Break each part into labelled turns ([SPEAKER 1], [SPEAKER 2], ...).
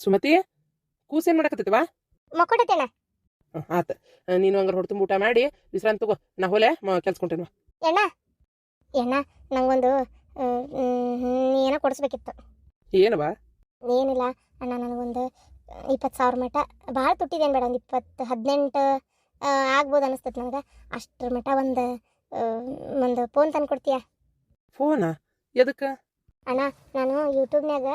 [SPEAKER 1] ಸುಮತಿ ಕೂಸೇನ್ ಮಾಡಕತ್ತೈತವ
[SPEAKER 2] ಮಕ್ಕೊಡತೇನ
[SPEAKER 1] ಆತ. ನೀನು ಹಂಗಾರ ಹೊಡ್ತು ಊಟ ಮಾಡಿ ವಿಶ್ರಾಂತಿ ತಗೋ. ನಾ ಹೋಲೆ ಕೆಲ್ಸ್ಕೊಂಟೇನ್ವ
[SPEAKER 2] ಎಣ್ಣ ಎಣ್ಣ ನಂಗೊಂದು ಏನೋ ಕೊಡಿಸ್ಬೇಕಿತ್ತು.
[SPEAKER 1] ಏನವ
[SPEAKER 2] ಏನಿಲ್ಲ ಅಣ್ಣ ನನಗೊಂದು ಇಪ್ಪತ್ತು ಸಾವಿರ ಮಟ ಭಾಳ ತುಟ್ಟಿದೇನು ಬೇಡ ಒಂದು ಇಪ್ಪತ್ತು ಹದಿನೆಂಟು ಆಗ್ಬೋದು ಅನಿಸ್ತೈತೆ ನನಗೆ. ಅಷ್ಟರ ಮಟ ಒಂದು ಒಂದು ಫೋನ್ ತಂದು ಕೊಡ್ತೀಯ
[SPEAKER 1] ಫೋನ? ಎದಕ್ಕ?
[SPEAKER 2] ಅಣ್ಣ, ನಾನು ಯೂಟ್ಯೂಬ್ನಾಗ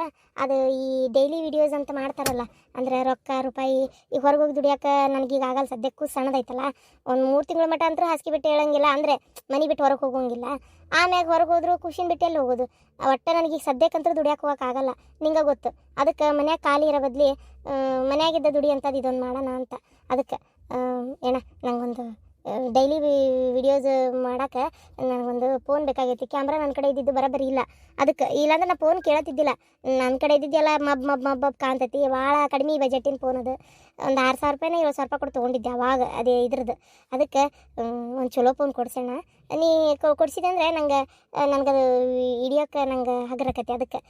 [SPEAKER 2] ಅದು ಈ ಡೈಲಿ ವಿಡಿಯೋಸ್ ಅಂತ ಮಾಡ್ತಾರಲ್ಲ, ಅಂದ್ರೆ ರೊಕ್ಕ, ರೂಪಾಯಿ ಈಗ ಹೊರಗೆ ಹೋಗಿ ದುಡಿಯೋಕೆ ನನಗೀಗ ಆಗಲ್ಲ, ಸದ್ಯಕ್ಕೂ ಸಣ್ಣದೈತಲ್ಲ. ಒಂದು ಮೂರು ತಿಂಗಳ ಮಟ್ಟ ಅಂತೂ ಹಾಸಿಗೆ ಬಿಟ್ಟು ಹೇಳಂಗಿಲ್ಲ, ಅಂದರೆ ಮನೆ ಬಿಟ್ಟು ಹೊರಗೆ ಹೋಗೋಂಗಿಲ್ಲ. ಆಮ್ಯಾಗ ಹೊರಗೆ ಹೋದ್ರು ಖುಷಿನ ಬಿಟ್ಟು ಎಲ್ಲಿ ಹೋಗೋದು? ಒಟ್ಟು ನನಗೀಗ ಸದ್ಯಕ್ಕಂತೂ ದುಡಿಯೋಕೆ ಹೋಗಕ್ಕೆ ಆಗಲ್ಲ, ನಿಂಗೆ ಗೊತ್ತು. ಅದಕ್ಕೆ ಮನ್ಯಾಗ ಖಾಲಿ ಇರೋ ಬದಲಿ ಮನ್ಯಾಗಿದ್ದ ದುಡಿ ಇದೊಂದು ಮಾಡೋಣ ಅಂತ. ಅದಕ್ಕೆ ಏನ, ನಂಗೊಂದು ಡೈಲಿ ವಿಡಿಯೋಸ್ ಮಾಡೋಕೆ ನನಗೊಂದು ಫೋನ್ ಬೇಕಾಗೈತಿ. ಕ್ಯಾಮ್ರಾ ನನ್ನ ಕಡೆ ಇದ್ದಿದ್ದು ಬರೋಬ್ಬರಿ ಇಲ್ಲ. ಅದಕ್ಕೆ, ಇಲ್ಲಾಂದ್ರೆ ನಾ ಫೋನ್ ಕೇಳತ್ತಿದ್ದಿಲ್ಲ. ನನ್ನ ಕಡೆ ಇದ್ದಿದ್ದೆಲ್ಲ ಮಬ್ ಮಬ್ ಮಬ್ ಮಬ್ ಕಾಣ್ತೈತಿ. ಭಾಳ ಕಡಿಮೆ ಬಜೆಟಿನ ಫೋನ್ ಅದು. ಒಂದು ಆರು ಸಾವಿರ ರೂಪಾಯಿನ ಏಳು ಸಾವಿರ ರೂಪಾಯಿ ಕೊಟ್ಟು ತೊಗೊಂಡಿದ್ದೆ ಅವಾಗ, ಅದೇ ಇದ್ರದ್ದು. ಅದಕ್ಕೆ ಒಂದು ಚಲೋ ಫೋನ್ ಕೊಡ್ಸೋಣ ನೀ ಕೊಡ್ಸಿದೆ ಅಂದರೆ ನಂಗೆ ನನಗೆ ಅದು ಹಿಡಿಯೋಕೆ ನಂಗೆ ಹಗರಕತಿ ಅದಕ್ಕೆ.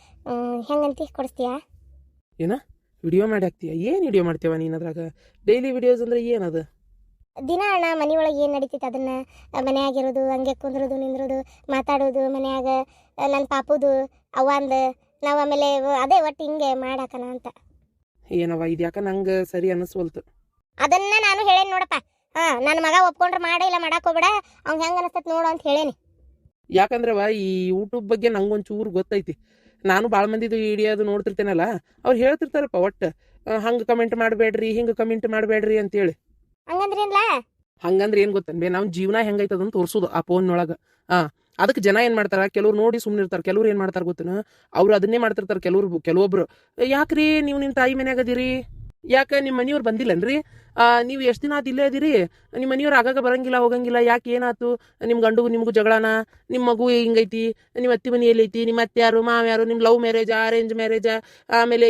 [SPEAKER 2] ಹೆಂಗಂತಿ ಕೊಡಿಸ್ತೀಯಾ?
[SPEAKER 1] ವಿಡಿಯೋ ಮಾಡಿ ಹಾಕ್ತೀಯ? ಏನು ವಿಡಿಯೋ ಮಾಡ್ತೀವ ನೀನು ಅದ್ರಾಗ? ಡೈಲಿ ವಿಡಿಯೋಸ್ ಅಂದ್ರೆ ಏನದು?
[SPEAKER 2] ದಿನ ಅಣ್ಣ ಮನೆಯೊಳಗೆ ಏನು ನಡೀತೈತೆ ಅದನ್ನು ಮನೆಯಾಗಿರೋದು ಹಂಗೆ ಕುಂದ್ರೋದು ನಿಂದ್ರೋದು ಮಾತಾಡೋದು ಮನೆಯಾಗ ನನ್ನ ಪಾಪುದು ಅವಂದು ನಾವು ಆಮೇಲೆ ಅದೇ ಒಟ್ಟು ಹಿಂಗೆ ಮಾಡಾಕನ ಅಂತ.
[SPEAKER 1] ಏನವ ಇದು ಯಾಕ ನಂಗೆ ಸರಿ ಅನ್ನಿಸ್ವಲ್ತು
[SPEAKER 2] ಅದನ್ನ ನಾನು ಹೇಳೇನಿ ನೋಡಪ್ಪ. ಹಾಂ ನನ್ನ ಮಗ ಒಪ್ಕೊಂಡ್ರೆ ಮಾಡ ಇಲ್ಲ ಮಾಡಕ್ಕೆ ಹೋಗ್ಬೇಡ ಅವ್ನು ಹೆಂಗೆ ಅನಿಸ್ತೈತೆ ನೋಡು ಅಂತ ಹೇಳೇನಿ.
[SPEAKER 1] ಯಾಕಂದ್ರವ ಈ ಯೂಟ್ಯೂಬ್ ಬಗ್ಗೆ ನಂಗೊಂದು ಚೂರು ಗೊತ್ತೈತಿ. ನಾನು ಭಾಳ ಮಂದಿದು ಇಡಿಯೋದು ನೋಡ್ತಿರ್ತೇನಲ್ಲ ಅವ್ರು ಹೇಳ್ತಿರ್ತಾರಪ್ಪ ಒಟ್ಟು ಹಂಗೆ ಕಮೆಂಟ್ ಮಾಡಬೇಡ್ರಿ ಹಿಂಗೆ ಕಮೆಂಟ್ ಮಾಡಬೇಡ್ರಿ ಅಂತೇಳಿ.
[SPEAKER 2] ಹಂಗಂದ್ರೆ
[SPEAKER 1] ಏನ್ ಗೊತ್ತನ್ಬೇ ನಮ್ಮ ಜೀವನ ಹೆಂಗೈತೆ ಅದನ್ನ ತೋರಿಸೋದು ಆ ಫೋನ್ನೊಳಗ ಆ ಅದಕ್ಕೆ ಜನ ಏನ್ ಮಾಡ್ತಾರ? ಕೆಲವ್ರು ನೋಡಿ ಸುಮ್ಮನೆ ಇರ್ತಾರ ಕೆಲವ್ರು ಏನ್ ಮಾಡ್ತಾರ ಗೊತ್ತೇನು? ಅವ್ರು ಅದನ್ನೇ ಮಾಡ್ತಿರ್ತಾರ ಕೆಲವ್ರು ಕೆಲವೊಬ್ರು. ಯಾಕ್ರಿ ನೀವು ನಿಮ್ಮ ತಾಯಿ ಮನ್ಯಾಗ ಅದೀರಿ? ಯಾಕೆ ನಿಮ್ಮ ಮನೆಯವ್ರು ಬಂದಿಲ್ಲನ್ರಿ? ನೀವು ಎಷ್ಟು ದಿನ ಅದು ಇಲ್ಲೇ ಅದೀರಿ? ನಿಮ್ಮ ಮನೆಯವ್ರು ಆಗಾಗ ಬರಂಗಿಲ್ಲ, ಹೋಗಂಗಿಲ್ಲ, ಯಾಕೆ ಏನಾತು? ನಿಮ್ಮ ಗಂಡುಗೂ ನಿಮಗೂ ಜಗಳನ? ನಿಮ್ಮ ಮಗು ಹಿಂಗೈತಿ? ನಿಮ್ಮ ಅತ್ತಿ ಮನೆ ಎಲ್ಲೈತಿ? ನಿಮ್ಮ ಅತ್ತೆ ಯಾರು ಮಾವ ಯಾರು ನಿಮ್ಮ ಲವ್ ಮ್ಯಾರೇಜ್, ಅರೇಂಜ್ ಮ್ಯಾರೇಜ್, ಆಮೇಲೆ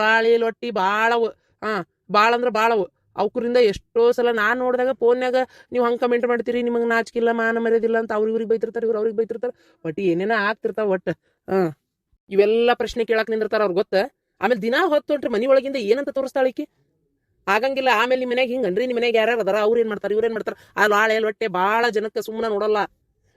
[SPEAKER 1] ಲಾಳಿ, ಲೊಟ್ಟಿ ಭಾಳವು ಹಾಂ ಭಾಳ ಅಂದ್ರೆ ಭಾಳವು ಅವ್ಕರಿಂದ ಎಷ್ಟೋ ಸಲ ನಾನು ನೋಡಿದಾಗ ಫೋನ್ಯಾಗ ನೀವು ಹಂಗೆ ಕಮೆಂಟ್ ಮಾಡ್ತೀರಿ, ನಿಮಗೆ ನಾಚಿಕಿಲ್ಲ ಮಾನ ಮರ್ಯಾದಿಲ್ಲ ಅಂತ ಅವ್ರು ಇವ್ರಿಗೆ ಬೈತಿರ್ತಾರೆ, ಇವ್ರು ಅವ್ರಿಗೆ ಬೈತಿರ್ತಾರೆ. ಬಟ್ ಏನೇನೋ ಆಗ್ತಿರ್ತಾವ ಒಟ್ಟು. ಹಾಂ. ಇವೆಲ್ಲ ಪ್ರಶ್ನೆ ಕೇಳಕ್ಕೆ ನಿಂದಿರ್ತಾರ ಅವ್ರು ಗೊತ್ತ. ಆಮೇಲೆ ದಿನಾ ಹೊತ್ತು ಮನೆ ಒಳಗಿಂದ ಏನಂತ ತೋರಿಸ್ತಾಳಿಕಿ ಆಗಂಗಿಲ್ಲ, ಆಮೇಲೆ ನಿಮ್ಮ ಮನೆಗೆ ಹಿಂಗನ್ರಿ ನಿಮ್ಮ ಮನೆಗೆ ಯಾರ್ಯಾರು ಅದಾರ, ಅವ್ರು ಏನು ಮಾಡ್ತಾರೆ, ಇವ್ರು ಏನು ಮಾಡ್ತಾರೆ? ಆ ಆಳೆ ಹೊಟ್ಟೆ ಭಾಳ ಜನಕ್ಕೆ ಸುಮ್ಮನೆ ನೋಡಲ್ಲ.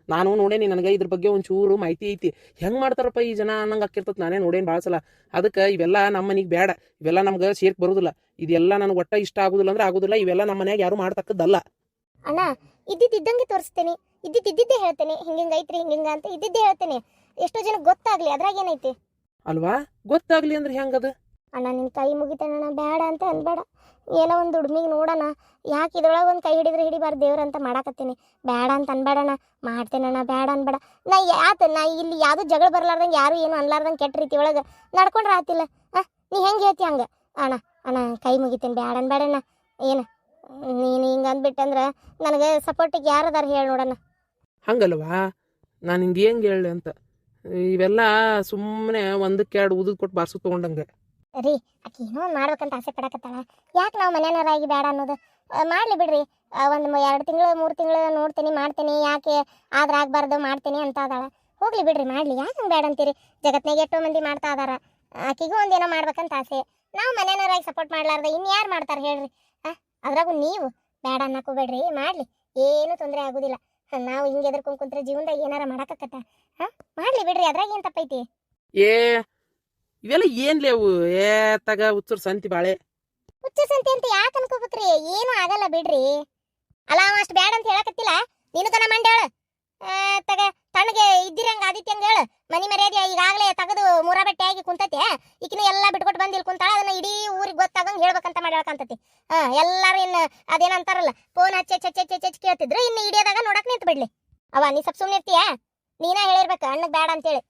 [SPEAKER 1] ನಾನು ನೋಡೇನಿ ನನಗೆ ಇದ್ರ ಬಗ್ಗೆ ಒಂಚೂರು ಮಾಹಿತಿ ಐತಿ. ಹೆಂಗೆ ಮಾಡ್ತಾರಪ್ಪ ಈ ಜನ ಅನ್ನಂಗೆ ಹಾಕಿರ್ತದೆ ನಾನೇ ನೋಡೇನು ಭಾಳ ಸಲ. ಅದಕ್ಕೆ ಇವೆಲ್ಲ ನಮ್ಮ ಮನೆಗೆ ಬೇಡ ಇವೆಲ್ಲ ನಮ್ಗೆ ಸೇರ್ಕ್ ಬರೋದಿಲ್ಲ. ಇದೆಲ್ಲ ನನಗೆ ಒಟ್ಟ ಇಷ್ಟ ಆಗೋದಿಲ್ಲ ಅಂದ್ರೆ ಆಗೋದಿಲ್ಲ. ಇವೆಲ್ಲ ನಮ್ಮ ಮನೆಯಾಗ ಯಾರು ಮಾಡ್ತಕ್ಕದ್ದಲ್ಲ.
[SPEAKER 2] ಅಣ್ಣ ಇದ್ದಿದ್ದಂಗೆ ತೋರಿಸ್ತೇನೆ. ಇದ್ದಿದ್ದಿದ್ದೇ ಇದ್ದಿದ್ದೇ ಹೇಳ್ತೇನೆ. ಹಿಂಗೆ ಐತ್ರಿ ಹಿಂಗೆ ಅಂತ ಇದ್ದಿದ್ದೇ ಹೇಳ್ತೇನೆ. ಎಷ್ಟೋ ಜನ ಗೊತ್ತಾಗ್ಲಿ. ಅದ್ರಾಗ ಏನೈತಿ?
[SPEAKER 1] ಅಲ್ವಾ? ಗೊತ್ತಾಗ್ಲಿ ಅಂದ್ರೆ ಹೆಂಗದ?
[SPEAKER 2] ಅಣ್ಣ ನಿನ್ನ ಕೈ ಮುಗಿತಾನಣ್ಣ ಬೇಡ ಅಂತ ಅನ್ಬೇಡ. ಏನೋ ಒಂದು ದುಡ್ಮಿಗೆ ನೋಡೋಣ. ಯಾಕೆ ಇದ್ರೊಳಗೆ ಒಂದು ಕೈ ಹಿಡಿದ್ರೆ ಹಿಡಿಬಾರ್ದು ದೇವ್ರ ಅಂತ ಮಾಡಾಕತ್ತೀನಿ. ಬೇಡ ಅಂತ ಅನ್ಬೇಡಣ್ಣ ಮಾಡ್ತೇನಣ್ಣ ಬೇಡ ಅನ್ಬೇಡ. ನಾ ಯಾತ, ನಾ ಇಲ್ಲಿ ಯಾವುದು ಜಗಳ ಬರ್ಲಾರ್ದಂಗೆ ಯಾರು ಏನು ಅನ್ಲಾರ್ದಂಗೆ ಕೆಟ್ಟ ರೀತಿ ಒಳಗೆ ನಡ್ಕೊಂಡ್ರೆ ಆತಿಲ್ಲ. ಹಾಂ ನೀ ಹೆಂಗೆ ಹೇಳ್ತಿ ಹಂಗೆ? ಅಣ್ಣ ಅಣ್ಣ, ಕೈ ಮುಗಿತೇನೆ, ಬೇಡ ಅನ್ಬೇಡಣ್ಣ ಏನು? ನೀನು ಹಿಂಗೆ ಅಂದ್ಬಿಟ್ಟಂದ್ರೆ ನನಗೆ ಸಪೋರ್ಟಿಗೆ ಯಾರದಾರ ಹೇಳಿ ನೋಡಣ್ಣ.
[SPEAKER 1] ಹಂಗಲ್ವಾ? ನಾನು ಹಿಂಗೆ ಹೆಂಗೆ ಹೇಳಿ ಅಂತ. ಇವೆಲ್ಲ ಸುಮ್ಮನೆ ಒಂದಕ್ಕೆ ಎರಡು ಉದದ್ ಕೊಟ್ಟು ಬಾರ್ಸು ತೊಗೊಂಡಂಗೆ.
[SPEAKER 2] ರೀ, ಆಕೆ ಏನೋ ಮಾಡ್ಬೇಕಂತ ಆಸೆ ಪಡಕತ್ತಾಳ. ಯಾಕೆ ನಾವು ಮನೆಯವರಾಗಿ ಬೇಡ ಅನ್ನೋದು? ಮಾಡಲಿ ಬಿಡ್ರಿ. ಒಂದು ಎರಡು ತಿಂಗಳು, ಮೂರು ತಿಂಗಳು ನೋಡ್ತೀನಿ, ಮಾಡ್ತೀನಿ, ಯಾಕೆ ಆದ್ರೆ ಆಗಬಾರ್ದು ಮಾಡ್ತೀನಿ ಅಂತ ಅದಾಳ. ಹೋಗ್ಲಿ ಬಿಡ್ರಿ, ಮಾಡ್ಲಿ. ಯಾಕೆ ಹಂಗೆ ಬೇಡ ಅಂತೀರಿ? ಜಗತ್ನಾಗ ಎಷ್ಟೋ ಮಂದಿ ಮಾಡ್ತಾ ಅದಾರ. ಆಕಿಗೂ ಒಂದೇನೋ ಮಾಡ್ಬೇಕಂತ ಆಸೆ. ನಾವು ಮನೆಯವರಾಗಿ ಸಪೋರ್ಟ್ ಮಾಡ್ಲಾರ್ದೆ ಇನ್ನು ಯಾರು ಮಾಡ್ತಾರೆ ಹೇಳ್ರಿ? ಹಾಂ ಅದ್ರಾಗೂ ನೀವು ಬೇಡ ಅನ್ನಕೋಬೇಡ್ರಿ ಮಾಡಲಿ. ಏನೂ ತೊಂದರೆ ಆಗೋದಿಲ್ಲ. ನಾವು ಹಿಂಗೆ ಎದ್ರಕೊಂಡ್ ಕುಂತ್ರೆ ಜೀವನದಾಗ ಏನಾರ ಮಾಡಕತ್ತ ಹಾಂ, ಮಾಡ್ಲಿ ಬಿಡ್ರಿ. ಅದ್ರಾಗ ಏನು ತಪ್ಪೈತಿ?
[SPEAKER 1] ಏ ಇವೆಲ್ಲ ಏನ್ಲೇ ಅವು? ಏ, ತಗ ಉಚ್ಚರ್ ಸಂತಿ ಬಾಳೆ.
[SPEAKER 2] ಹುಚ್ಚ ಸಂತಿ ಅಂತ ಯಾಕೆ ಅನ್ಕೋಬೇಕ್ರಿ? ಏನು ಆಗಲ್ಲ ಬಿಡ್ರಿ. ಅಲ್ಲ, ಅವ ಅಷ್ಟು ಬ್ಯಾಡ ಅಂತ ಹೇಳಕತ್ತಿಲ್ಲ. ನೀನು ತನ ಮಂಡ್ಯಾಳ ತಗ, ತಣ್ಣಗೆ ಇದ್ದಿರಂಗ ಆದಿತ್ಯಂಗ ಹೇಳು. ಮನಿ ಮರ್ಯಾದೆ ಈಗಾಗಲೇ ತೆಗೆದು ಮೂರ ಬಟ್ಟೆ ಆಗಿ ಕುಂತತೆ. ಈಕಿನ ಎಲ್ಲ ಬಿಟ್ಕೊಟ್ಟು ಬಂದು ಇಲ್ಲಿ ಕುಂತಾಳ. ಅದನ್ನ ಇಡೀ ಊರಿಗೆ ಗೊತ್ತಾಗಂಗೆ ಹೇಳ್ಬೇಕಂತ ಮಾಡ್ಯಾಳಕಂತತಿ. ಹಾ, ಎಲ್ಲಾರು ಇನ್ನು ಅದೇನಂತಾರಲ್ಲ ಫೋನ್ ಹಚ್ಚಿ ಹಚ್ಚಿ ಹಚ್ಚಿ ಹಚ್ಚಿ ಕೇಳ್ತಿದ್ರು. ಇನ್ನು ಹಿಡಿಯೋದಾಗ ನೋಡಕ್ ನಿಂತು ಬಿಡ್ಲಿ ಅವ ನೀ ಸ್ವಲ್ಪ ಸುಮ್ಮನೆ ಇರ್ತೀಯ ನೀನ ಹೇಳಿರ್ಬೇಕು, ಅಣ್ಣಗ್ ಬೇಡ ಅಂತೇಳಿ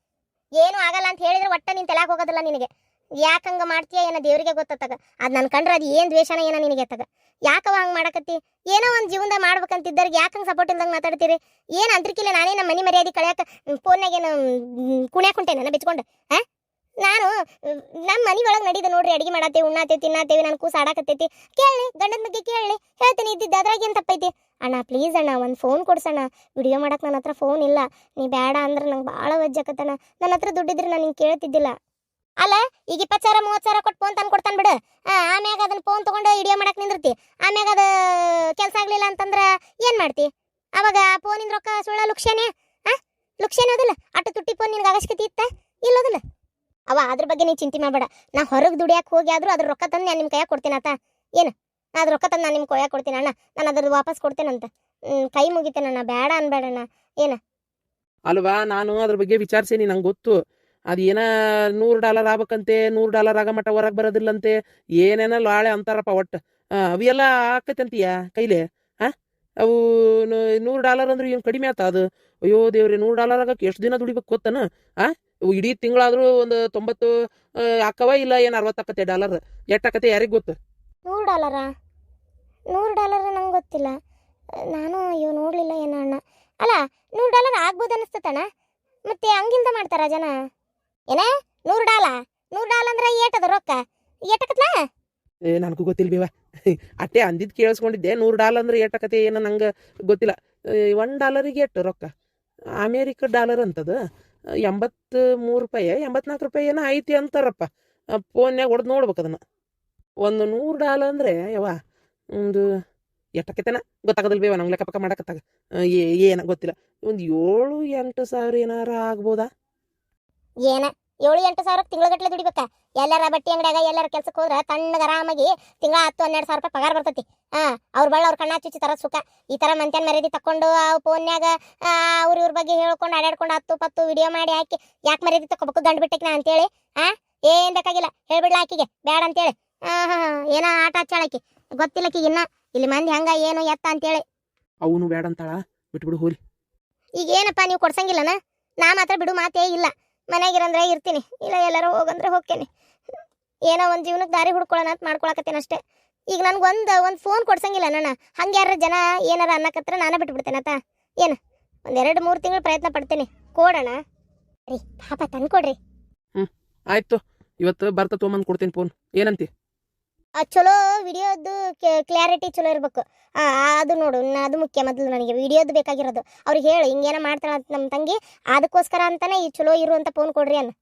[SPEAKER 2] ಏನು ಆಗಲ್ಲ ಅಂತ ಹೇಳಿದ್ರೆ ಒಟ್ಟ ನೀನು ತಲೆಗೆ ಹೋಗೋದಿಲ್ಲ ನಿನಗೆ. ಯಾಕಂಗ ಮಾಡ್ತೀಯ ಏನೋ ದೇವರಿಗೆ ಗೊತ್ತತ್ತಾಗ. ಅದು ನನ್ನ ಕಂಡ್ರೆ ಅದು ಏನು ದ್ವೇಷನ ಏನೋ ನಿನಗೆ ತಗ ಯಾಕವ ಹಂಗೆ ಮಾಡಕತ್ತಿ? ಏನೋ ಒಂದ್ ಜೀವನದಾಗ ಮಾಡ್ಬೇಕಂತಿದ್ದವ್ರಿಗೆ ಹಂಗ ಸಪೋರ್ಟ್ ಇಲ್ದಂಗೆ ಮಾತಾಡ್ತೀರಿ? ಏನು ಅಂತ್ರಿಕಿಲ್ಲ, ನಾನೇ ನಮ್ಮ ಮನೆ ಮರ್ಯಾದೆ ಕಳ್ಯಾಕ ಫೋನ್ನಾಗೇನು ಕುಣ್ಯಾಕ್ ಕುಂಟೆ ನನ್ನ ಬಿಚ್ಕೊಂಡು, ಹಾ? ನಾನು ನಮ್ಮ ಮನಿ ಒಳಗೆ ನಡೀದ ನೋಡ್ರಿ ಅಡಿಗೆ ಮಾಡತ್ತೇವೆ ಉಣ್ಣಾತೇವೆ ತಿನ್ನಾತೇವೆ ನಾನು ಕೂಸ ಆಡಾಕತ್ತೈತಿ. ಕೇಳಿ ಗಂಡನ ಬಗ್ಗೆ ಕೇಳಿ ಹೇಳ್ತೀನಿ ಇದ್ದಿದ್ದು ಅದ್ರಾಗ ಏನು ತಪ್ಪೈತಿ? ಅಣ್ಣ ಪ್ಲೀಸ್ ಅಣ್ಣ ಒಂದು ಫೋನ್ ಕೊಡ್ಸಣ್ಣ. ವಿಡಿಯೋ ಮಾಡಕ್ ನನ್ನ ಹತ್ರ ಫೋನ್ ಇಲ್ಲ. ನೀ ಬೇಡ ಅಂದ್ರೆ ನಂಗೆ ಭಾಳ ವಜ್ಜಾಕತ್ತಣ್ಣ. ನನ್ನ ಹತ್ರ ದುಡ್ಡಿದ್ರೆ ನಾನು ನಿಂಗೆ ಕೇಳ್ತಿದ್ದಿಲ್ಲ. ಅಲ್ಲ ಈಗ ಇಪ್ಪತ್ತು ಸಾವಿರ ಮೂವತ್ತು ಸಾವಿರ ಕೊಟ್ಟು ಫೋನ್ ತಂದು ಕೊಡ್ತಾನೆ ಬಿಡು. ಆ, ಆಮ್ಯಾಗ ಅದನ್ನ ಫೋನ್ ತಗೊಂಡು ವಿಡಿಯೋ ಮಾಡಕ್ ನಿಂದಿರ್ತಿ. ಆಮ್ಯಾಗ ಅದು ಕೆಲಸ ಆಗಲಿಲ್ಲ ಅಂತಂದ್ರೆ ಏನು ಮಾಡ್ತಿ? ಅವಾಗ ಫೋನಿಂದ ರೊಕ್ಕ ಸುಳ್ಳ ಲುಕ್ಷೇನೆ ಹಾಂ ಅದಲ್ಲ. ಅಟ್ಟು ತುಟ್ಟಿ ಫೋನ್ ನಿನ್ಗೆ ಅವಶ್ಯಕತೆ ಇತ್ತ? ಇಲ್ಲೋದಿಲ್ಲ ಅವ ಅದ್ರ ಬಗ್ಗೆ ನೀ ಚಿಂತೆ ಮಾಡಬೇಡ. ನಾ ಹೊರಗೆ ದುಡಿಯಾಕ ಹೋಗಿ ಆದ್ರೂ ಅದ್ರ ರೊಕ್ಕ ತಂದು ನಾನು ನಿಮ್ಮ ಕೈಯಾಗ ಕೊಡ್ತೀನಿ ಏನು? ನಾ ಅದ್ರ ರೊಕ್ಕ ತಂದು ನಾನು ನಿಮ್ಮ ಕೊಯ್ಯಾಗ ಕೊಡ್ತೀನಿ ಅಣ್ಣ. ನಾನು ಅದ್ರ ವಾಪಸ್ ಕೊಡ್ತೇನಂತ ಕೈ ಮುಗಿತೇನಣ್ಣ ಬೇಡ ಅನ್ಬೇಡಣ್ಣ.
[SPEAKER 1] ಅಲ್ವಾ? ನಾನು ಅದ್ರ ಬಗ್ಗೆ ವಿಚಾರಿಸೀನಿ ನಂಗೆ ಗೊತ್ತು. ಅದು ಏನ ನೂರು ಡಾಲರ್ ಆಗ್ಬೇಕಂತೆ, ನೂರು ಡಾಲರ್ ಆಗ ಮಟ್ಟ ಹೊರಗೆ ಬರೋದಿಲ್ಲಂತೆ. ಏನೇನ ಲಾಳೆ ಅಂತಾರಪ್ಪ ಒಟ್ಟು. ಅವೆಲ್ಲ ಆಕೈತಂತೀಯ ಕೈಲಿ? ಹಾ ಅವು ನೂರು ಡಾಲರ್ ಅಂದ್ರೆ ಏನು ಕಡಿಮೆ ಆತ ಅದು? ಅಯ್ಯೋ ದೇವ್ರಿ, ನೂರು ಡಾಲರ್ ಆಗಕ್ಕೆ ಎಷ್ಟು ದಿನ ದುಡಿಬೇಕು ಗೊತ್ತನ? ಇವು ಇಡೀ ತಿಂಗಳಾದ್ರೂ ಒಂದು ತೊಂಬತ್ತು ಅಕ್ಕವ ಇಲ್ಲ ಏನು ಅರವತ್ತು ಆಕತ್ತೆ ಡಾಲರ್ ಎಷ್ಟಾಕತ್ತೆ ಯಾರಿಗೆ ಗೊತ್ತು?
[SPEAKER 2] ನೂರು ಡಾಲರ ನೂರು ಡಾಲರ್ ನಂಗೆ ಗೊತ್ತಿಲ್ಲ. ನಾನು ಅಯ್ಯೋ ನೋಡಲಿಲ್ಲ ಏನೋ ಅಣ್ಣ. ಅಲ್ಲ ನೂರು ಡಾಲರ್ ಆಗ್ಬೋದು ಅನಿಸ್ತತಣ್ಣ ಮತ್ತೆ ಹಂಗಿಂದ ಮಾಡ್ತಾರ ಜನ? ಏನ? ನೂರು ಡಾಲ? ನೂರು ಡಾಲ ಅಂದ್ರೆ ಏಟದ ರೊಕ್ಕ? ಏಟಕತ್ಲಾ
[SPEAKER 1] ಏ ನನಗೂ ಗೊತ್ತಿಲ್ಲ ಬೇವ ಅಟ್ಟೆ ಅಂದಿದ್ದು ಕೇಳಿಸ್ಕೊಂಡಿದ್ದೆ ನೂರು ಡಾಲರ್ ಅಂದ್ರೆ ಏಟಕತೆ ಏನೋ ನಂಗೆ ಗೊತ್ತಿಲ್ಲ. ಒನ್ ಡಾಲರಿಗೆ ಎಷ್ಟು ರೊಕ್ಕ? ಅಮೇರಿಕ ಡಾಲರ್ ಅಂತದ? ಎಂಬತ್ತು ಮೂರು ರೂಪಾಯಿ, ಎಂಬತ್ನಾಲ್ಕು ರೂಪಾಯಿ ಏನೋ ಐತಿ ಅಂತಾರಪ್ಪ. ಫೋನ್ಯಾಗ ಹೊಡೆದು ನೋಡ್ಬೇಕು ಅದನ್ನು. ಒಂದು ನೂರು ಡಾಲರ್ ಅಂದರೆ ಯವ್ವ, ಒಂದು ಎಷ್ಟಕತೆನ ಗೊತ್ತಾಗೋದಿಲ್ಲ ಬೇವ ನಂಗೆ ಲೆಕ್ಕಪಕ್ಕ ಮಾಡಕತ್ತಾಗ. ಏನ ಗೊತ್ತಿಲ್ಲ. ಒಂದು ಏಳು ಎಂಟು ಸಾವಿರ ಏನಾರ ಆಗ್ಬೋದಾ?
[SPEAKER 2] ಏನ? ಏಳು ಎಂಟು ಸಾವಿರ ತಿಂಗಳಗಟ್ಟಲೆ ದುಡಿಬೇಕ. ಎಲ್ಲರ ಬಟ್ಟೆ ಅಂಗಡಿಯಾಗ ಎಲ್ಲರ ಕೆಲ್ಸಕ್ಕೆ ಹೋದ್ರೆ ತಣ್ಣಗ ಆರಾಮಾಗಿ ತಿಂಗಳ ಹತ್ತು ಹನ್ನೆರಡು ಸಾವಿರ ರೂಪಾಯಿ ಪಗಾರ ಬರ್ತೈತಿ. ಹಾ ಅವ್ರ ಬಳ್ಳ ಅವ್ರ ಕಣ್ಣ ಚುಚ್ಚಿ ತರ ಸುಖ. ಈ ತರ ಮಂತ್ಯನ ಮರ್ಯಾದೆ ತಕೊಂಡು ಆ ಫೋನ್ಯಾಗ ಅವ್ರ ಇವ್ರ ಬಗ್ಗೆ ಹೇಳ್ಕೊಂಡು ಆಡಾಡ್ಕೊಂಡು ಹತ್ತು ಪತ್ತು ವಿಡಿಯೋ ಮಾಡಿ ಹಾಕಿ ಯಾಕೆ ಮರ್ಯಾದೆ ತಗೋಬೇಕು ಗಂಡು ಬಿಟ್ಟಕ್ಕೆ ನಾ ಅಂತೇಳಿ ಆ? ಏನ್ ಬೇಕಾಗಿಲ್ಲ. ಹೇಳ್ಬಿಡ್ಲ ಆಕಿಗೆ. ಬೇಡ ಅಂತೇಳಿ. ಹೇಳಿ ಹಾ ಏನೋ ಆಟ ಹಚ್ಚಾಳಕಿ ಗೊತ್ತಿಲ್ಲ ಆಕಿಗೆ ಇನ್ನ. ಇಲ್ಲಿ ಮಂದಿ ಹಂಗ ಏನು ಎತ್ತ ಅಂತೇಳಿ.
[SPEAKER 1] ಅವನು ಬೇಡ ಅಂತಾಳ. ಬಿಟ್ಬಿಡು ಹೋಲಿ
[SPEAKER 2] ಈಗ ಏನಪ್ಪ ನೀವು ಕೊಡ್ಸಂಗಿಲ್ಲನ? ನಾ ಮಾತ್ರ ಬಿಡು ಮಾತೇ ಇಲ್ಲ. ಮನೆಗಿರಂದ್ರೆ ಇರ್ತೀನಿ. ಇಲ್ಲ ಎಲ್ಲರೂ ಹೋಗಂದ್ರೆ ಹೋಗ್ತೇನೆ. ಏನೋ ಒಂದು ಜೀವನಕ್ಕೆ ದಾರಿ ಹುಡ್ಕೊಳ್ಳೋಣ ಅಂತ ಮಾಡ್ಕೊಳಕತ್ತೇನೆ ಅಷ್ಟೇ. ಈಗ ನನ್ಗೊಂದು ಒಂದು ಫೋನ್ ಕೊಡ್ಸಂಗಿಲ್ಲ ನಾನು ಹಂಗೆ ಯಾರ ಜನ ಏನಾರ ಅನ್ನಕತ್ರ ನಾನೇ ಬಿಟ್ಬಿಡ್ತೇನೆ ಆತ ಏನು? ಒಂದೆರಡು ಮೂರು ತಿಂಗಳು ಪ್ರಯತ್ನ ಪಡ್ತೀನಿ. ಕೊಡೋಣ. ರೀ ಪಾಪ ತಂದು ಕೊಡ್ರಿ
[SPEAKER 1] ಆಯ್ತು. ಇವತ್ತು ಬರ್ತಾ ತೊಗೊಂಬಂದು ಕೊಡ್ತೀನಿ ಫೋನ್ ಏನಂತಿ?
[SPEAKER 2] ಆ ಚಲೋ ವಿಡಿಯೋದು ಕ್ಲಾರಿಟಿ ಚಲೋ ಇರಬೇಕು. ಅದು ನೋಡು ಅದು ಮುಖ್ಯ ಮೊದಲು ನನಗೆ. ವಿಡಿಯೋದು ಬೇಕಾಗಿರೋದು. ಅವ್ರಿಗೆ ಹೇಳು ಹಿಂಗೇನೋ ಮಾಡ್ತಾಳೆ ಅಂತ ನಮ್ಮ ತಂಗಿ ಅದಕ್ಕೋಸ್ಕರ ಅಂತಾನೆ ಈ ಚಲೋ ಇರುವಂತ ಫೋನ್ ಕೊಡ್ರಿ ಅನ್ನ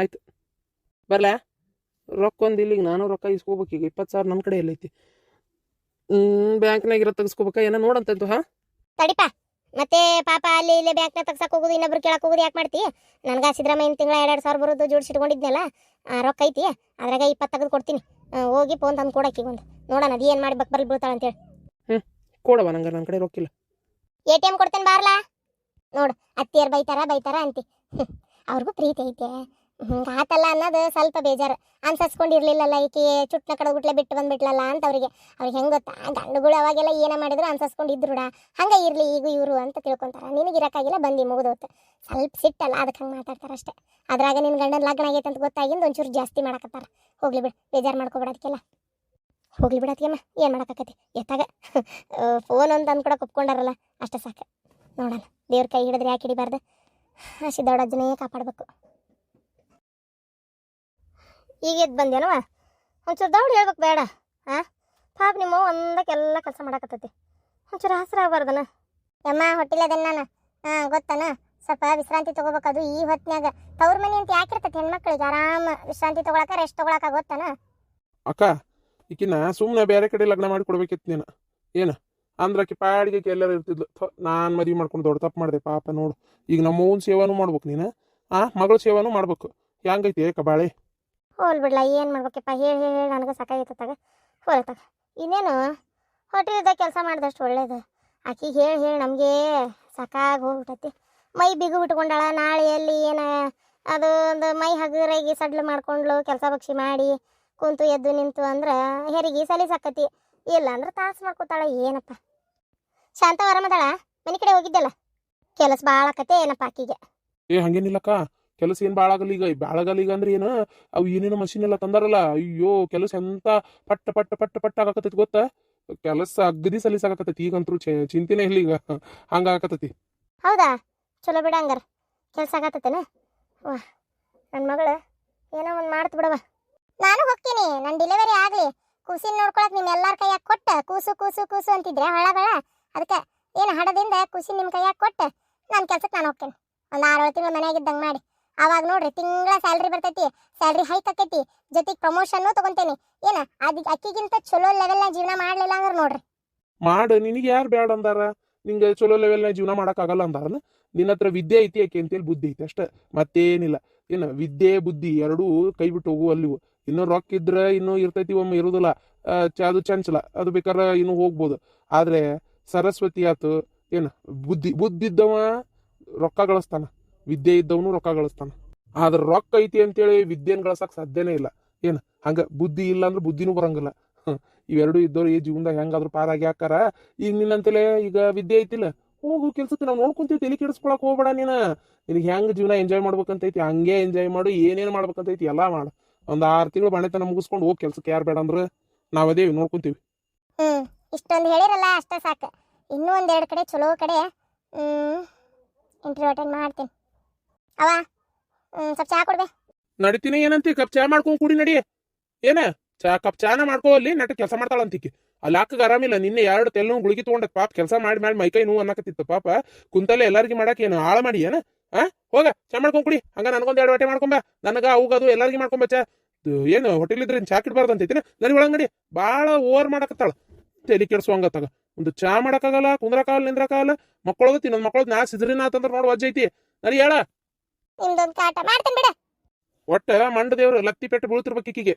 [SPEAKER 1] ಆಯ್ತು. ಬರ್ಲ? ರೊಕ್ಕ ಒಂದು ಇಲ್ಲಿಗೆ ನಾನು ರೊಕ್ಕ ಇಸ್ಕೋಬೇಕು ಈಗ. ಇಪ್ಪತ್ತು ಸಾವಿರ ನಮ್ಮ ಕಡೆ ಎಲ್ಲೈತಿ. ಹ್ಞೂ ಬ್ಯಾಂಕ್ನಾಗ ಇರೋ ತೆಗಿಸ್ಕೋಬೇಕಾ? ಏನೋ ನೋಡಂತಂತು ಹಾಂ?
[SPEAKER 2] ತಡಿಪ. ಮತ್ತೆ ಪಾಪ ಅಲ್ಲಿ ಇಲ್ಲೇ ಬ್ಯಾಂಕ್ನ ತಗ್ಸಕ್ ಹೋಗುದು ಇನ್ನೊಬ್ರು ಕೇಳಕ್ ಹೋಗುದು ಯಾಕೆ ಮಾಡ್ತಿ? ನನ್ಗ ಸಿದ್ದರಾಮಯ್ಯನ ತಿಂಗಳ ಎರಡು ಸಾವಿರ ಬರೋದು ಜೋಡಿಸಿಟ್ಕೊಂಡಿದ್ನಲ್ಲ ಆ ರೊಕ್ಕ ಐತಿ. ಅದ್ರಾಗ ಇಪ್ಪತ್ತು ತೆಗೆದು ಕೊಡ್ತೀನಿ. ಹೋಗಿ ಫೋನ್ ತಂದು ಕೊಡಕ್ಕೆ ಒಂದು ನೋಡೋಣ ಅದು ಏನು ಮಾಡಿ ಬಕ್ ಬರ್ಲಿ ಬೀಳ್ತಾಳೆ ಅಂತೇಳಿ.
[SPEAKER 1] ಕೊಡವ ನಂಗೆ ನನ್ನ ಕಡೆ ರೊಕ್ಕಿಲ್ಲ.
[SPEAKER 2] ಎ ಟಿ ಎಂ ಕೊಡ್ತೇನೆ ಬಾರ್ಲಾ? ನೋಡು ಅತ್ತಿಯರು ಬೈತಾರ ಬೈತಾರ ಅಂತಿ. ಅವ್ರಿಗೂ ಪ್ರೀತಿ ಐತೆ. ಆತಲ್ಲ ಅನ್ನೋದು ಸ್ವಲ್ಪ ಬೇಜಾರು. ಅನ್ಸಸ್ಕೊಂಡಿರ್ಲಿಲ್ಲಲ್ಲ ಈಕೆ ಚುಟ್ನ ಕಡದ್ಬಿಟ್ಲೆ ಬಿಟ್ಟು ಬಂದ್ಬಿಟ್ಲಲ್ಲ ಅಂತ ಅವರಿಗೆ ಅವ್ರಿಗೆ ಹೆಂಗ್ ಗೊತ್ತಾ? ಗಂಡುಗಳು ಅವಾಗೆಲ್ಲ ಏನ ಮಾಡಿದ್ರು ಅನ್ಸಸ್ಕೊಂಡಿದ್ರು ಹಂಗೆ ಇರ್ಲಿ ಈಗ ಇವರು ಅಂತ ತಿಳ್ಕೊಂತಾರ. ನಿನಗೆ ಇರಕ್ಕಾಗಿಲ್ಲ, ಬಂದಿ ಮುಗಿದೋತು ಸ್ವಲ್ಪ ಸಿಟ್ಟಲ್ಲ ಅದಕ್ಕೆ ಹಂಗೆ ಮಾತಾಡ್ತಾರ ಅಷ್ಟೇ. ಅದ್ರಾಗ ನಿನ್ನ ಗಂಡನ ಲಗ್ನ ಆಗೈತೆ ಅಂತ ಗೊತ್ತಾಗಿಂದ ಒಂಚೂರು ಜಾಸ್ತಿ ಮಾಡಕತ್ತಾರ. ಹೋಗ್ಲಿ ಬಿಡು, ಬೇಜಾರು ಮಾಡ್ಕೊಬಿಡೋದಕ್ಕೆಲ್ಲ. ಹೋಗ್ಲಿ ಬಿಡತ್ಗೆಮ್ಮ ಏನು ಮಾಡಕತ್ತೈತಿ ಎತ್ತಾಗ. ಫೋನ್ ಒಂದು ಕೂಡ ಒಪ್ಕೊಂಡಾರಲ್ಲ ಅಷ್ಟೇ ಸಾಕು. ನೋಡೋಣ, ದೇವ್ರ ಕೈ ಹಿಡಿದ್ರೆ ಯಾಕೆ ಹಿಡಿಬಾರ್ದು? ಹಸಿ ದೊಡ್ಡಜ್ಜನೇ ಕಾಪಾಡಬೇಕು. ಈಗ ಎದ್ದು ಬಂದೇನವ? ಒಂಚೂರು ದೌಡ್ ಹೇಳ್ಬೇಕು ಬೇಡ ಹಾಂ ಪಾಪ ನಿಮ್ಮ ಒಂದಕ್ಕೆಲ್ಲ ಕೆಲಸ ಮಾಡಕತ್ತೈತಿ. ಒಂಚೂರು ಹಸ್ರ ಆಗ್ಬಾರ್ದನ? ಯಮ್ಮ ಹೊಟ್ಟಿಲದನ್ನ ನಾನು. ಹಾಂ ಗೊತ್ತಾನ? ಸ್ವಲ್ಪ ವಿಶ್ರಾಂತಿ ತಗೋಬೇಕದು ಈ ಹೊತ್ನ್ಯಾಗ. ತವ್ರ ಮನೆ ಅಂತ ಯಾಕಿರ್ತೈತಿ ಹೆಣ್ಮಕ್ಳಿಗೆ? ಆರಾಮ ವಿಶ್ರಾಂತಿ ತಗೊಳಕ ರೆಸ್ಟ್ ತಗೊಳಕ ಗೊತ್ತಾನ
[SPEAKER 1] ಅಕ್ಕ ಈಕಿನ ಸುಮ್ಮನೆ ಬೇರೆ ಕಡೆ ಲಗ್ನ ಮಾಡಿ ಕೊಡ್ಬೇಕಿತ್ತು ನೀನು. ಏನು? ಅಂದ್ರೆ ಆಕಿ ಪಾಡಿಗೆ ಎಲ್ಲರೂ ಇರ್ತಿದ್ಲು. ನಾನು ಮದುವೆ ಮಾಡ್ಕೊಂಡು ದೊಡ್ಡ ತಪ್ಪು ಮಾಡಿದೆ ಪಾಪ ನೋಡು. ಈಗ ನಮ್ಮವನ ಸೇವಾನು ಮಾಡ್ಬೇಕು ನೀನು. ಆ ಮಗಳ ಸೇವಾನು ಮಾಡ್ಬೇಕು. ಹೆಂಗೈತಿ ಕಬಾಳೆ
[SPEAKER 2] ಹೋಲ್ ಬಿಡ್ಲ, ಏನು ಮಾಡ್ಬೇಕಪ್ಪ? ಹೇಳಿ ಹೇಳಿ ಹೇಳಿ, ನನಗೆ ಸಾಕಾಗಿತ್ತಾಗ ಹೋಲತ್ತಾಗ ಇನ್ನೇನು? ಹೋಟೆಲ್ದಾಗ ಕೆಲಸ ಮಾಡಿದಷ್ಟು ಒಳ್ಳೇದು. ಆಕಿಗೆ ಹೇಳಿ ಹೇಳಿ, ನಮಗೆ ಸಾಕಾಗಿ ಹೋಗ್ಬಿಟ್ಟೈತಿ. ಮೈ ಬಿಗು ಬಿಟ್ಕೊಂಡಾಳ. ನಾಳೆ ಎಲ್ಲಿ ಏನು ಅದು ಒಂದು ಮೈ ಹಗುರಾಗಿ ಸಡ್ಲು ಮಾಡ್ಕೊಂಡ್ಲು, ಕೆಲಸ ಬಕ್ಷಿ ಮಾಡಿ, ಕುಂತು ಎದ್ದು ನಿಂತು ಅಂದ್ರೆ ಹೆರಿಗೆ ಸಲೀಸಾಕತಿ ಇಲ್ಲ ಅಂದ್ರೆ ತಾಸು ಮಾಡ್ಕೊತಾಳ, ಏನಪ್ಪ? ಶಾಂತ ವರಮದಾಳ ಮನೆ ಕಡೆ ಹೋಗಿದ್ದಲ್ಲ? ಕೆಲಸ ಭಾಳ ಆಕತೆ ಏನಪ್ಪ ಆಕಿಗೆ?
[SPEAKER 1] ಏ, ಹಂಗೇನಿಲ್ಲಕ್ಕ. ಕೆಲಸ ಏನು ಬಾಳಾಗಲ್ಲ ಈಗ ಬಾಳಾಗಲ್ಲ ಈಗ ಅಂದ್ರೆ ಏನು? ಅವು ಏನೇನೋ ಮಷಿನ್ ಎಲ್ಲ ತಂದಾರಲ್ಲ. ಅಯ್ಯೋ, ಕೆಲಸ ಎಂತ ಪಟ್ಟ ಪಟ್ಟ ಪಟ್ಟ ಪಟ್ಟ ಆಗಾಕತ್ತೈತಿ ಗೊತ್ತಾ? ಕೆಲಸ ಅಗದಿ ಸಲೀಸಾಗತೈತಿ ಈಗಂತೂ ಚಿಂತೆನೇ ಇಲ್ಲ ಈಗ. ಹಂಗಾಗತ್ತೈತಿ
[SPEAKER 2] ಹೌದಾ? ಚಲೋ ಬಿಡ ಹಂಗಾರ. ಕೆಲಸ ಆಗತ್ತೇನ ವಾ ನನ್ನ ಮಗಳು ಏನೋ ಒಂದು ಮಾಡ್ತು ಬಿಡವ ನಾನು ಹೋಗ್ತೀನಿ. ನನ್ನ ಡೆಲಿವರಿ ಆಗಲಿ. ಕೂಸಿನ ನೋಡ್ಕೊಳಕ್ ನಿಮ್ಮ ಎಲ್ಲಾರ ಕೈಯಾಗ ಕೊಟ್ಟ. ಕೂಸು ಕೂಸು ಕೂಸು ಅಂತಿದ್ರೆ ಹಳಗಳ. ಅದಕ್ಕೆ ಏನು ಹಡದಿಂದ ಕೂಸಿನ ನಿಮ್ಮ ಕೈಯಾಗ ಕೊಟ್ಟ. ನನ್ನ ಕೆಲಸಕ್ಕೆ ನಾನು ಹೋಗ್ತೀನಿ. ಒಂದು ಆರು ತಿಂಗಳು ಮನೆಯಾಗಿದ್ದಂಗೆ ಮಾಡಿ. ಅವಾಗ ನೋಡ್ರಿ ತಿಂಗಳ ಸ್ಯಾಲ್ರಿ ಬರ್ತೈತಿ ಸ್ಯಾಲ್ರಿ ಹೈಕ್ ಆಕೈತಿ, ಜೊತೆಗೆ ಪ್ರಮೋಷನ್ ತಗೊಂತೇನೆ. ಏನ, ಅದ್ ಅಕ್ಕಿಗಿಂತ ಚಲೋ ಲೆವೆಲ್ನ ಜೀವನ ಮಾಡ್ಲಿಲ್ಲ ಅಂದ್ರೆ ನೋಡ್ರಿ.
[SPEAKER 1] ಮಾಡು, ನಿನಗೆ ಯಾರು ಬೇಡ ಅಂದಾರ? ನಿಂಗೆ ಚಲೋ ಲೆವೆಲ್ನ ಜೀವನ ಆಗಲ್ಲ ಅಂದಾರ ನಿನ್ನ ಹತ್ರ ವಿದ್ಯೆ ಐತಿ ಯಾಕೆ ಅಂತೇಳಿ ಬುದ್ಧಿ ಐತಿ ಅಷ್ಟೇ, ಮತ್ತೇನಿಲ್ಲ. ಏನು, ವಿದ್ಯೆ, ಬುದ್ಧಿ ಎರಡೂ ಕೈ ಬಿಟ್ಟು ಹೋಗು ಅಲ್ಲಿವು ಇನ್ನೂ ರೊಕ್ಕ ಇದ್ರೆ ಇನ್ನೂ ಇರ್ತೈತಿ ಒಮ್ಮೆ ಇರುದಿಲ್ಲ ಅದು ಚಂಚಲ, ಅದು ಬೇಕಾದ್ರೆ ಇನ್ನೂ ಹೋಗ್ಬೋದು. ಆದ್ರೆ, ಸರಸ್ವತಿ ಆತು, ಏನು, ಬುದ್ಧಿ, ಬುದ್ಧಿದ್ದವ ರೊಕ್ಕ ಗಳಿಸ್ತಾನ. ವಿದ್ಯೆ ಇದ್ದವನು ರೊಕ್ಕ ಗಳಿಸ್ತಾನ. ಆದ್ರೆ ರೊಕ್ಕ ಐತಿ ಅಂತೇಳಿ ವಿದ್ಯೆನ ಗಳಿಸಕ್ ಸಾಧ್ಯನೇ ಇಲ್ಲ. ಏನು? ಹಂಗ ಬುದ್ಧಿ ಇಲ್ಲ ಅಂದ್ರೆ ಬುದ್ಧಿನೂ ಬರಂಗಿಲ್ಲ. ಇವೆರಡು ಇದ್ದವ್ರು ಈ ಜೀವನದಾಗ ಹೆಂಗಾದ್ರೂ ಪಾರಾಗಿ ಹಾಕಾರ ಈಗ ನಿನ್ನಂತಲೇ ಈಗ ವಿದ್ಯೆ ಐತಿಲ್ಲ. ಹೋಗು ಕೆಲ್ಸಕ್ಕೆ ನಾವು ನೋಡ್ಕೊಂತೀವಿ, ತಲೆ ಕೆಡಿಸ್ಕೊಳಕ್ ಹೋಗ್ಬೇಡ ನೀನ. ನಿನಗೆ ಹೆಂಗ್ ಜೀವನ ಎಂಜಾಯ್ ಮಾಡ್ಬೇಕಂತೈತಿ, ಹಂಗೆ ಎಂಜಾಯ್ ಮಾಡು, ಏನೇನ್ ಮಾಡ್ಬೇಕಂತೈತಿ ಎಲ್ಲಾ ಮಾಡು. ಒಂದ್ ಆರ್ ತಿಂಗಳು ಬಾಣೆತನ ಮುಗಿಸ್ಕೊಂಡು ಹೋಗಿ ಕೆಲ್ಸಕ್ಕೆ, ಯಾರು ಬೇಡ ಅಂದ್ರೆ ನಾವ್ ಅದೇ ನೋಡ್ಕೊಂತೀವಿ.
[SPEAKER 2] ಹ್ಮ್. ಇಷ್ಟೊಂದು ಹೇಳಿರಲ್ಲ, ಅಷ್ಟ ಸಾಕು. ಇನ್ನೂ ಒಂದೆರಡು ಕಡೆ ಚಲೋ ಕಡೆ. ಇಂಟರ್ವ್ಯೂ ಅಟೆಂಡ್ ಮಾಡ್ತೀನಿ. ಅವ ಸ್ವಲ್ಪ ಚಾ ಕೊಡ್ಬೆ
[SPEAKER 1] ನಡಿತೀನಿ, ಏನಂತಿ? ಕಪ್ ಚಾ ಮಾಡ್ಕೊಂಡ್ ಕುಡಿ, ನಡಿ. ಏನ? ಚಾ, ಕಪ್ ಚಾನ ಮಾಡ್ಕೋ ಅಲ್ಲಿ ನಟ ಕೆಲಸ ಮಾಡ್ತಾಳಂತಿಕ್ಕಿ. ಅಲ್ಲಿ ಅಕ್ಕಗೆ ಆರಾಮಿಲ್ಲ, ನಿನ್ನೆ ಎರಡು ತೆಲ್ಲು ಗುಳಿಗೆ ತಗೊಂಡ ಪಾಪ ಕೆಲಸ ಮಾಡಿ ಮಾಡಿ ಮೈಕೈ ನೋವು ಅನ್ನಕತ್ತಿತ್ತು, ಪಾಪ. ಕುಂತಲ್ಲೇ ಎಲ್ಲಾರ್ಗಿ ಮಾಡಕ್ ಏನು ಹಾಳ ಮಾಡಿ, ಏನ? ಆ? ಹೋಗ, ಚಾ ಮಾಡ್ಕೊಂಡ್ ಕುಡಿ. ಹಂಗ ನನಗೊಂದು ಎರಡು ಹೊಟ್ಟೆ ಮಾಡ್ಕೊಂಬ ನನಗ ಅವುಗದು ಎಲ್ಲಾರ್ಗಿ ಮಾಡ್ಕೊಂಬ ಚಾ. ಏನು, ಹೋಟೆಲ್ ಇದ್ರೆ ಚಾ ಕಿಡ್ಬಾರ್ದು ಅಂತೈತಿನ? ನನಗೆ ಒಳಗ್ ನಡಿ. ಭಾಳ ಓವರ್ ಮಾಡಕತ್ತಾಳ. ತಲೆ ಕೆಡ್ಸುವಂಗತ್ತಾಗ ಒಂದು ಚಾ ಮಾಡಕ್ಕಾಗಲ್ಲ ಕುಂದ್ರಕಾಗಲ್ಲ ನಿಂದ್ರಕಾಗಲ್ಲ ಮಕ್ಕಳದು ತಿನ್ನೋದು ಮಕ್ಕಳು ನಾ ಸಿದ್ರಿನ ಅಂತಂದ್ರೆ ನೋಡ್ ವಜ್ಜ ಐತಿ ನಡಿ ಹೇಳ.
[SPEAKER 2] ನಿಮ್ದೊಂದು ಕಾಟ. ಮಾಡ್ತೇನೆ ಬಿಡ.
[SPEAKER 1] ಒಟ್ಟ ಮಂಡ ದೇವ್ರು ಲತ್ತಿ ಪೆಟ್ಟು ಬೀಳ್ತಿರ್ಬೇಕು ಈಕಿಗೆ.